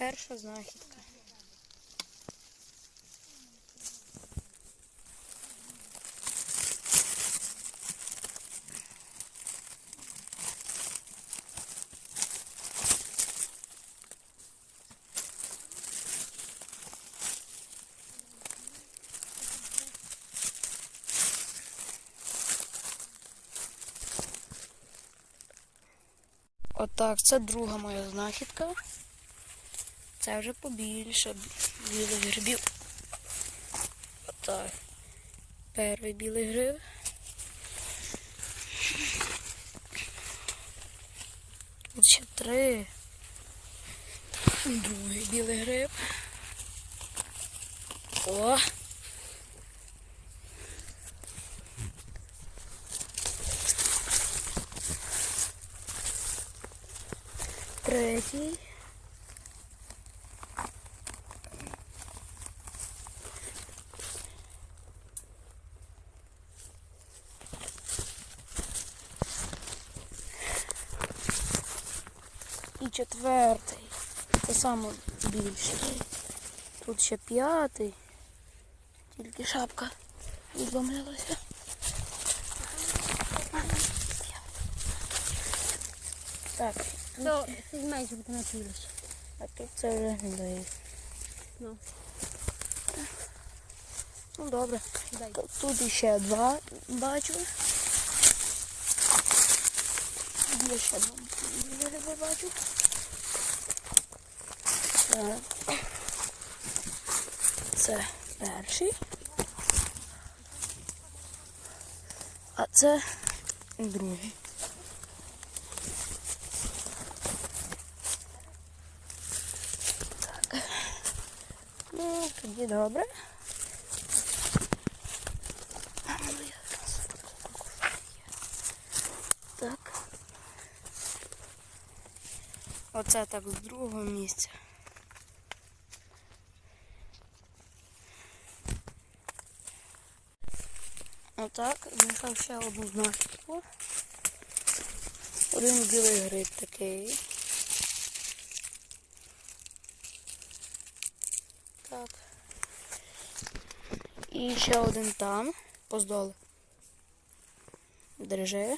Перша знахідка. Отак, це друга моя знахідка. Це вже побільше білих грибів. Отак. Перший білий гриб. Тут ще три. Другий білий гриб. О! Третій. Четвертий. Це саме більший. Тут ще п'ятий. Тільки шапка відломилася. Так, То ти знаєш, щоб ти напілиш. а тут це вже гниє. Ну, Ну добре. дай. Тут іще два бачу. Є ще два бачу. Так. Це перший. А це другий. Так. Ну, тоді добре. Так. Оце так з другого місця. Отак, знайшов ще одну знахідку. Один білий гриб такий. Так. І ще один там, поздолу. Дреже.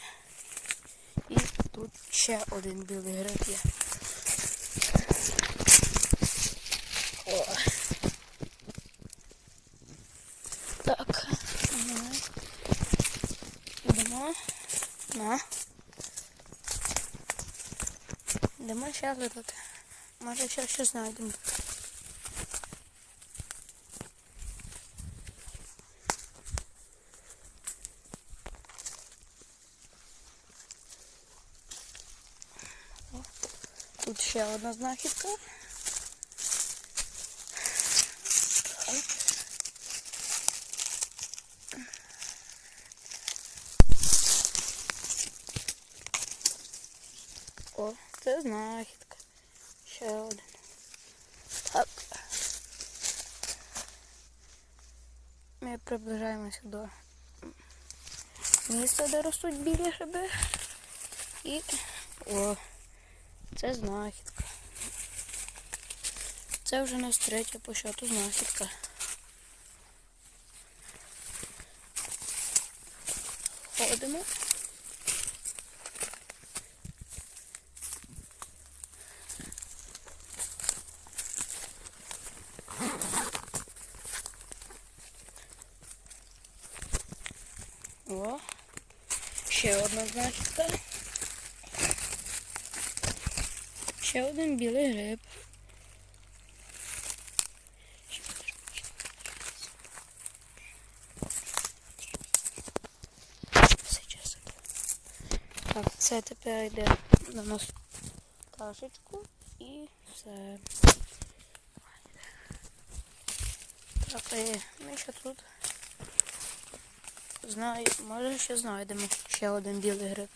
І тут ще один білий гриб є. О. Так. Ага. На. Йдемо ще тут. Може ще щось знайдемо. Тут ще одна знахідка. О, це знахідка. Ще один. Так. Ми приближаємося до місця, де ростуть білі гриби. І о, це знахідка. Це вже нас третя по счету знахідка. Ходимо. О, ще одна знахідка. Ще один білий гриб. Так, це тепер йде на нас ташечку і все. Так, і ми ще тут знаю, може ще знайдемо ще один білий гриб.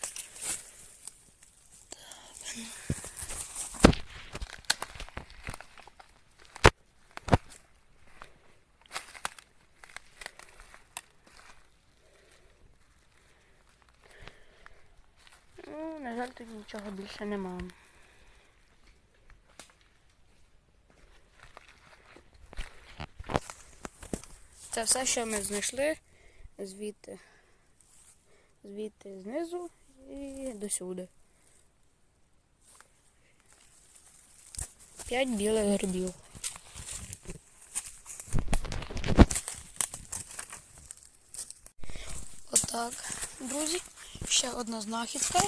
Ну, на жаль, тут нічого більше нема. Це все, що ми знайшли звідти. Звідти знизу і до сюди. П'ять білих грибів. Отак, друзі. Ще одна знахідка.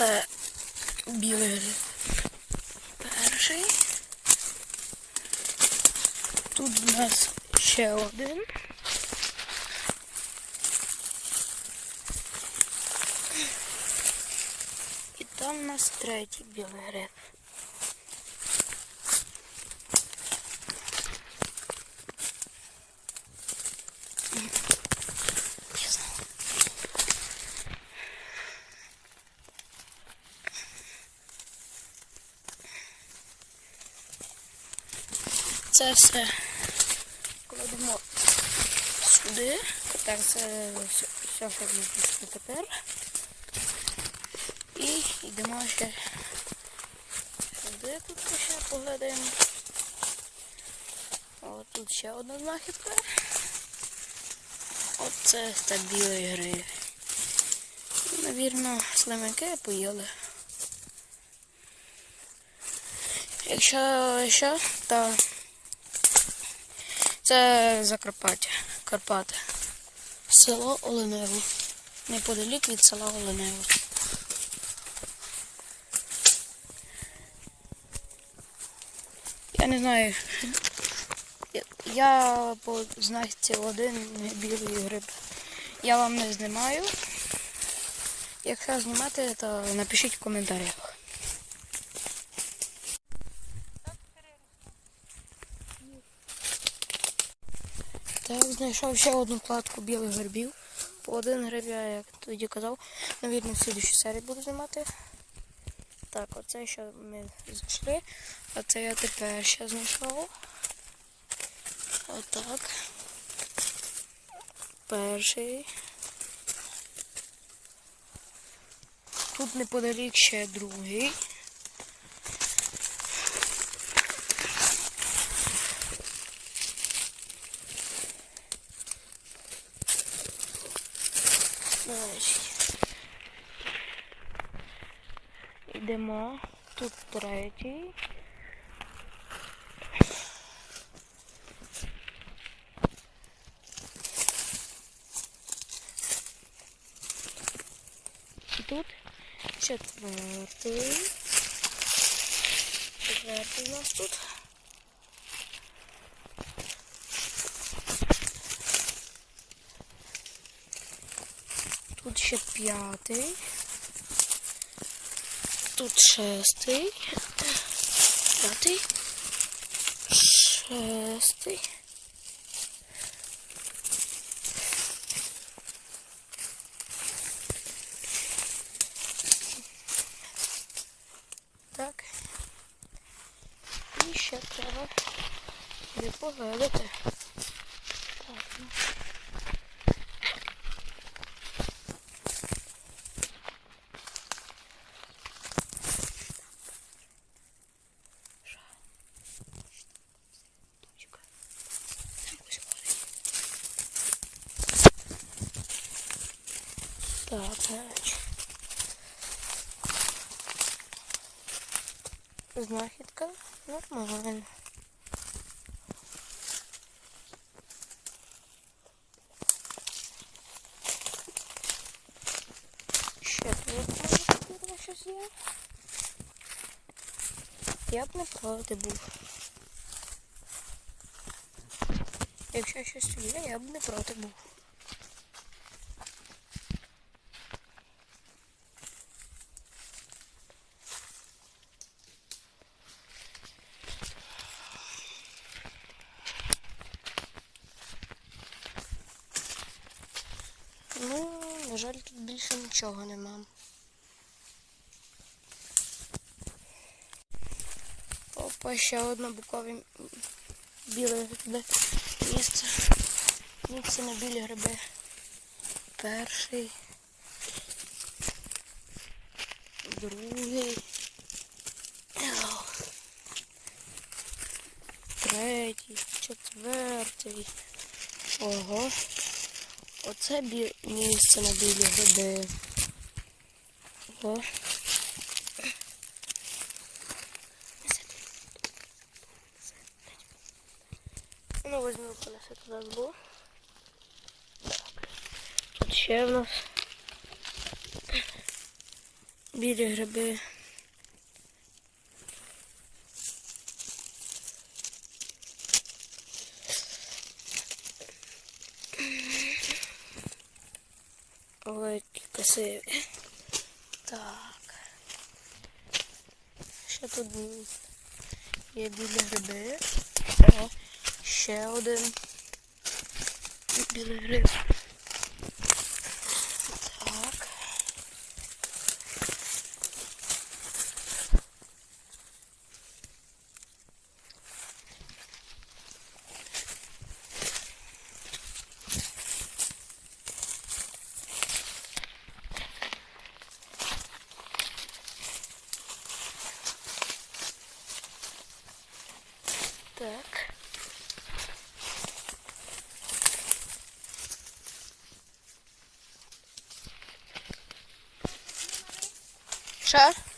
Е, білий. Перший. Тут у нас ще один. І там у нас третій білий гриб. Це все кладемо сюди. Так, це все, що знайшли тепер. І йдемо ще сюди тут ще поглядаємо. О, тут ще одна знахідка. Оце та білий гриб. Навірно, слимаки поїли. Якщо що, то це Закарпаття, Карпати. Село Оленево. Неподалік від села Оленево. Я не знаю. Я, по знахідці один білий гриб. Я вам не знімаю. Якщо знімати, то напишіть в коментарях. Так, знайшов ще одну кладку білих грибів. По один гриб я, як тоді казав, навірно, в слідчій серії буду знімати. Так, оце що ми знайшли. А це я тепер ще знайшов. Отак. Перший. Тут неподалік ще другий. Значить. Йдемо. Тут третій. Тут четвертий. Четвертий у нас тут. Тут ще п'ятий. Тут шестий. П'ятий. Шестий. Так. І ще треба сюди поглядати. Так, ну. Точка. Ось горить. Так, значить. Знахідка нормальна. Ще тут щось є. Я б не проти був. Якщо щось є, я б не проти був. Ну, на жаль, тут більше нічого нема. Опа, ще одна букові біле гриби. Місце. Місце на білі гриби. Перший. Другий. Третій. четвертий. Ого. Оце бі... місце на білі гриби. Ого. Ну, возьму понесе туди. Так. Тут ще в нас білі гриби. Які красиві. Так. Ще тут є білі гриби. О, ще один білий гриб. Так. Так. Що?